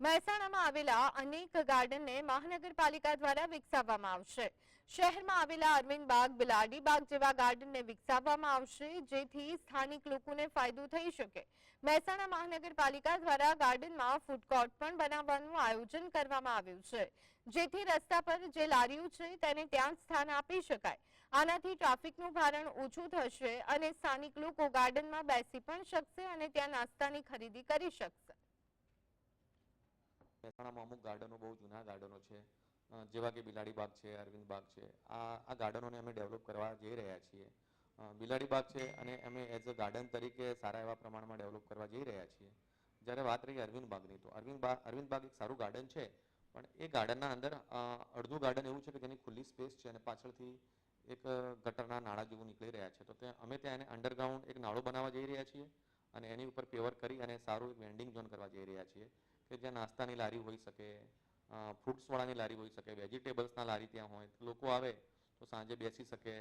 મહેસાણામાં આવેલા અનેક ગાર્ડનને મહાનગરપાલિકા દ્વારા વિકસાવવામાં આવશે. શહેરમાં આવેલા અરવિંદ બાગ, બિલાડી બાગ જેવા ગાર્ડનને વિકસાવવામાં આવશે, જેથી સ્થાનિક લોકોને ફાયદો થઈ શકે. મહેસાણા મહાનગરપાલિકા દ્વારા ગાર્ડનમાં ફૂડ કોર્ટ પણ બનાવવાનું આયોજન કરવામાં આવ્યું છે. જેથી રસ્તા પર જે લારીઓ છે તેને ત્યાં સ્થાન આપી શકાય. આનાથી ટ્રાફિકનું ભારણ ઓછું થશે અને સ્થાનિક લોકો ગાર્ડનમાં બેસી પણ શકશે અને ત્યાં નાસ્તાની ખરીદી કરી શકશે. મહેસાણામાં અમુક ગાર્ડનો બહુ જૂના ગાર્ડનો છે. જેવા કે બિલાડી બાગ છે, અરવિંદ બાગ છે. આ આ ગાર્ડનોને અમે ડેવલપ કરવા જઈ રહ્યા છીએ. બિલાડી બાગ છે અને અમે એઝ અ ગાર્ડન તરીકે સારા એવા પ્રમાણમાં ડેવલપ કરવા જઈ રહ્યા છીએ. જ્યારે વાત રહી અરવિંદ બાગની, તો અરવિંદ બાગ અરવિંદ બાગ એક સારું ગાર્ડન છે, પણ એ ગાર્ડનના અંદર અડધું ગાર્ડન એવું છે કે જેની ખુલ્લી સ્પેસ છે અને પાછળથી એક ગટરના નાળા જેવું નીકળી રહ્યા છે. તો ત્યાં, અમે ત્યાં એને અંડરગ્રાઉન્ડ એક નાળો બનાવવા જઈ રહ્યા છીએ અને એની ઉપર પેવર કરી અને સારું એક વેન્ડિંગ ઝોન કરવા જઈ રહ્યા છીએ. કે જ્યાં નાસ્તાની લારી હોઈ શકે ફ્રૂટ્સવાળાની લારી હોઈ શકે વેજીટેબલ્સના લારી ત્યાં હોય, લોકો આવે તો સાંજે બેસી શકે.